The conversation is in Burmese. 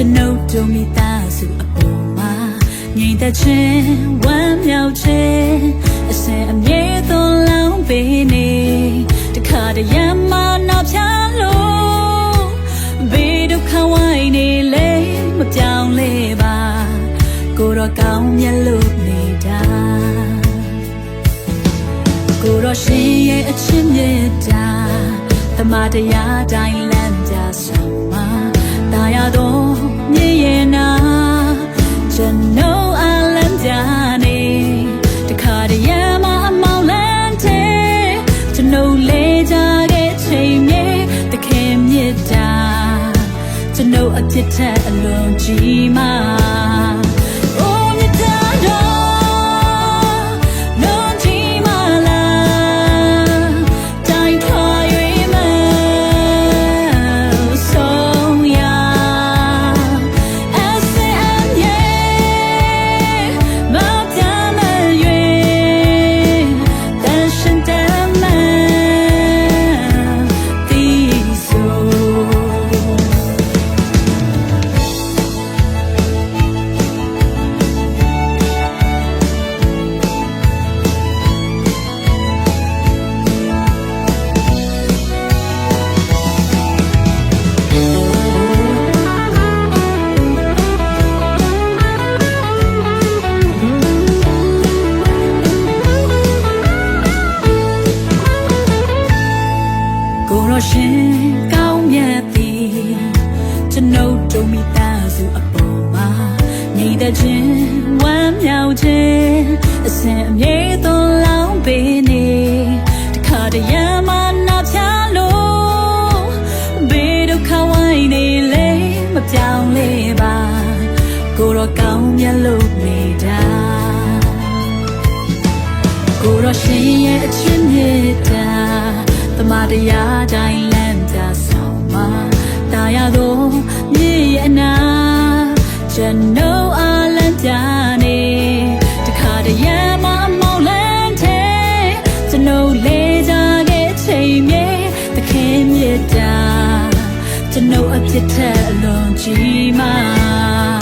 ရှင်ကောင်းမြတ်သည်ကျွန်ုပ်တို့မိသားစုအပေါ်မှာငြိမ်သက်ခြင်းဝမ်းမြောက်ခြင်းအစဉ်အမြဲသွန်လောင်းပေးနေတခါတည်းရမနာဖြာလို့ဘေးဒုက္ခဝိုင်းနေလေမပြောင်းလဲပါကိုတော့ကောင်းမြတ်လို့နေတာကိုရောရှင်ရဲ့အချင်းမြတ်တာတမတရားတိုင်းလမ်းပြဆောင်မှာတာယာတော် ဖြစ်ထက်အလွန်ကြီးမှာ ကိုရောရှင်ကောင်းမြတ်သည်ကျွန်ုပ်တို့မိသားစုအပေါ်မှာညီတဲ့ခြင်းဝမ်းမြောက်ခြင်းအစဉ်အမြဲသွန်လောင်းပေးနေတခါတည်းရမနာဖြာလို့ဘေးဒုက္ခဝိုင်းနေလေမပြောင်းလဲပါကိုရောကောင်းမြတ်လို့နေတာကိုရောရှင်ရဲ့အချင်းမြတ်တာတ မတရားတိုင်းလမ်းပြဆောင်မှာတာယာတော်မြည်ရဲ့အနာကျွန်တော်အလမ်းပြနေတခါတည်းရမမောင်လန်းတဲ့ကျွန်တော်လေးကြတဲ့ချိန်မြေသခင်မြတ်တာကျွန်တော်အဖြစ်ထက်အလွန်ကြီးမှာ